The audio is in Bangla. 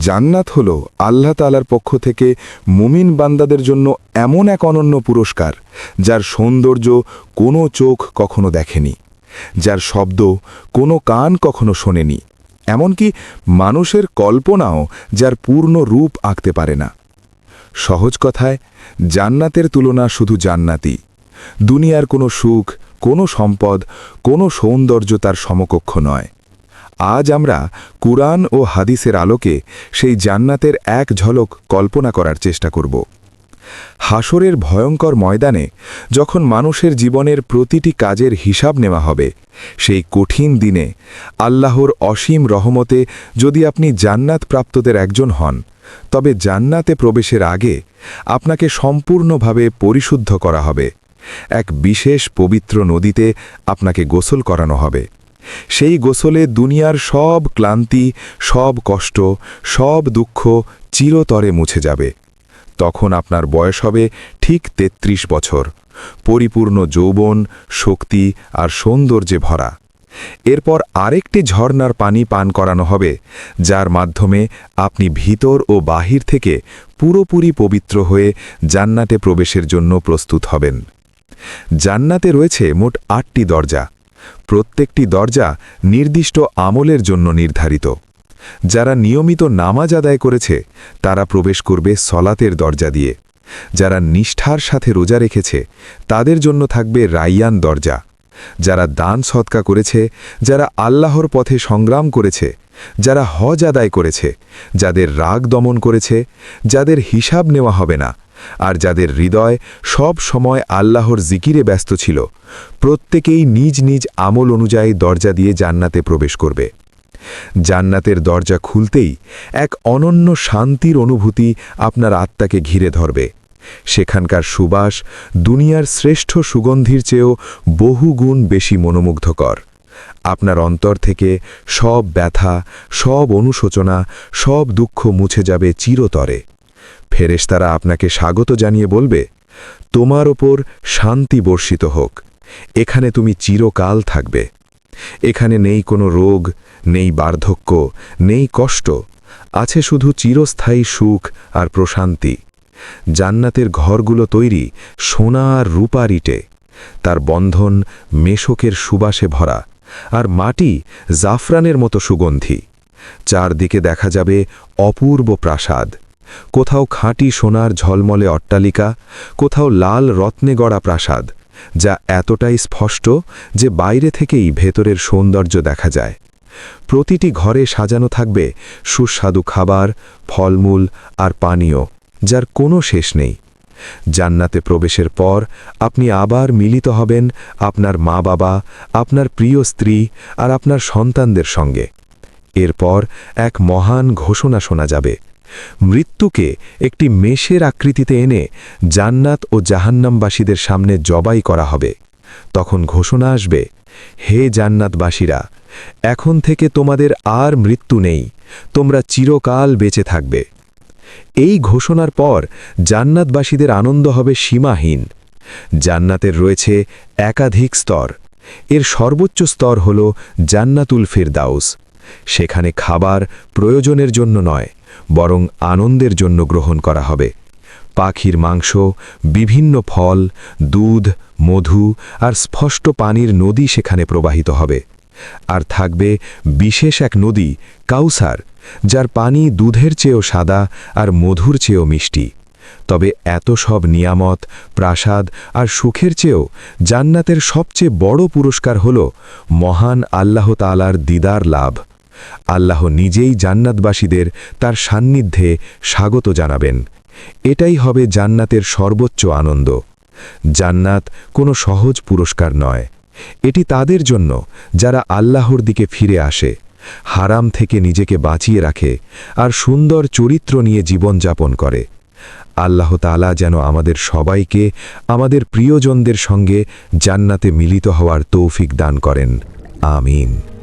জান্নাত হল আল্লাহ তালার পক্ষ থেকে মুমিন বান্দাদের জন্য এমন এক অনন্য পুরস্কার, যার সৌন্দর্য কোনো চোখ কখনো দেখেনি, যার শব্দ কোনো কান কখনো শোনেনি, এমনকি মানুষের কল্পনাও যার পূর্ণ রূপ আঁকতে পারে না। সহজ কথায়, জান্নাতের তুলনা শুধু জান্নাতি। দুনিয়ার কোনো সুখ, কোনো সম্পদ, কোনো সৌন্দর্য তার সমকক্ষ নয়। আজ আমরা কুরআন ও হাদিসের আলোকে সেই জান্নাতের এক ঝলক কল্পনা করার চেষ্টা করব। হাসরের ভয়ঙ্কর ময়দানে যখন মানুষের জীবনের প্রতিটি কাজের হিসাব নেওয়া হবে, সেই কঠিন দিনে আল্লাহর অসীম রহমতে যদি আপনি জান্নাত প্রাপ্তদের একজন হন, তবে জান্নাতে প্রবেশের আগে আপনাকে সম্পূর্ণভাবে পরিশুদ্ধ করা হবে। এক বিশেষ পবিত্র নদীতে আপনাকে গোসল করানো হবে। সেই গোসলে দুনিয়ার সব ক্লান্তি, সব কষ্ট, সব দুঃখ চিরতরে মুছে যাবে। তখন আপনার বয়স হবে ঠিক ৩৩ বছর। পরিপূর্ণ যৌবন, শক্তি আর সৌন্দর্যে ভরা। এরপর আরেকটি ঝর্নার পানি পান করানো হবে, যার মাধ্যমে আপনি ভিতর ও বাহির থেকে পুরোপুরি পবিত্র হয়ে জান্নাতে প্রবেশের জন্য প্রস্তুত হবেন। জান্নাতে রয়েছে মোট আটটি দরজা। প্রত্যেকটি দরজা নির্দিষ্ট আমলের জন্য নির্ধারিত। যারা নিয়মিত নামাজ আদায় করেছে, তারা প্রবেশ করবে সলাতের দরজা দিয়ে। যারা নিষ্ঠার সাথে রোজা রেখেছে, তাদের জন্য থাকবে রাইয়ান দরজা। যারা দান সৎকা করেছে, যারা আল্লাহর পথে সংগ্রাম করেছে, যারা হজ আদায় করেছে, যাদের রাগ দমন করেছে, যাদের হিসাব নেওয়া হবে না, আর যাদের হৃদয় সব সময় আল্লাহর জিকিরে ব্যস্ত ছিল, প্রত্যেকেই নিজ নিজ আমল অনুযায়ী দরজা দিয়ে জান্নাতে প্রবেশ করবে। জান্নাতের দরজা খুলতেই এক অনন্য শান্তির অনুভূতি আপনার আত্মাকে ঘিরে ধরবে। সেখানকার সুবাস দুনিয়ার শ্রেষ্ঠ সুগন্ধির চেয়েও বহুগুণ বেশি মনোমুগ্ধকর। আপনার অন্তর থেকে সব ব্যথা, সব অনুশোচনা, সব দুঃখ মুছে যাবে চিরতরে। ফেরেশতারা আপনাকে স্বাগত জানিয়ে বলবে, তোমার ওপর শান্তি বর্ষিত হোক। এখানে তুমি চিরকাল থাকবে। এখানে নেই কোনো রোগ, নেই বার্ধক্য, নেই কষ্ট। আছে শুধু চিরস্থায়ী সুখ আর প্রশান্তি। জান্নাতের ঘরগুলো তৈরি সোনা আর রূপার ইটে। তার বন্ধন মেশকের সুবাসে ভরা আর মাটি জাফরানের মতো সুগন্ধি। চারদিকে দেখা যাবে অপূর্ব প্রাসাদ। কোথাও খাঁটি সোনার ঝলমলে অট্টালিকা, কোথাও লাল রত্নে গড়া প্রাসাদ, যা এতটাই স্পষ্ট যে বাইরে থেকেই ভেতরের সৌন্দর্য দেখা যায়। প্রতিটি ঘরে সাজানো থাকবে সুস্বাদু খাবার, ফলমূল আর পানীয়। যার কোনো শেষ নেই। জান্নাতে প্রবেশের পর আপনি আবার মিলিত হবেন আপনার মা বাবা আপনার প্রিয় স্ত্রী আর আপনার সন্তানদের সঙ্গে। এরপর এক মহান ঘোষণা শোনা যাবে। মৃত্যুকে একটি মেষের আকৃতিতে এনে জান্নাত ও জাহান্নামবাসীদের সামনে জবাই করা হবে। তখন ঘোষণা আসবে, হে জান্নাতবাসীরা, এখন থেকে তোমাদের আর মৃত্যু নেই। তোমরা চিরকাল বেঁচে থাকবে। এই ঘোষণার পর জান্নাতবাসীদের আনন্দ হবে সীমাহীন। জান্নাতের রয়েছে একাধিক স্তর। এর সর্বোচ্চ স্তর হল জান্নাতুল ফিরদাউস। সেখানে খাবার প্রয়োজনের জন্য নয়, বরং আনন্দের জন্য গ্রহণ করা হবে। পাখির মাংস, বিভিন্ন ফল, দুধ, মধু আর স্পষ্ট পানির নদী সেখানে প্রবাহিত হবে। আর থাকবে বিশেষ এক নদী, কাউসার, যার পানি দুধের চেয়েও সাদা আর মধুর চেয়েও মিষ্টি। তবে এত সব নিয়ামত, প্রাসাদ আর সুখের চেয়েও জান্নাতের সবচেয়ে বড় পুরস্কার হল মহান আল্লাহ তালার দিদার লাভ। আল্লাহ নিজেই জান্নাতবাসীদের তার সান্নিধ্যে স্বাগত জানাবেন। এটাই হবে জান্নাতের সর্বোচ্চ আনন্দ। জান্নাত কোনো সহজ পুরস্কার নয়। এটি তাদের জন্য যারা আল্লাহর দিকে ফিরে আসে, হারাম থেকে নিজেকে বাঁচিয়ে রাখে আর সুন্দর চরিত্র নিয়ে জীবনযাপন করে। আল্লাহ তালা যেন আমাদের সবাইকে, আমাদের প্রিয়জনদের সঙ্গে জান্নাতে মিলিত হওয়ার তৌফিক দান করেন। আমিন।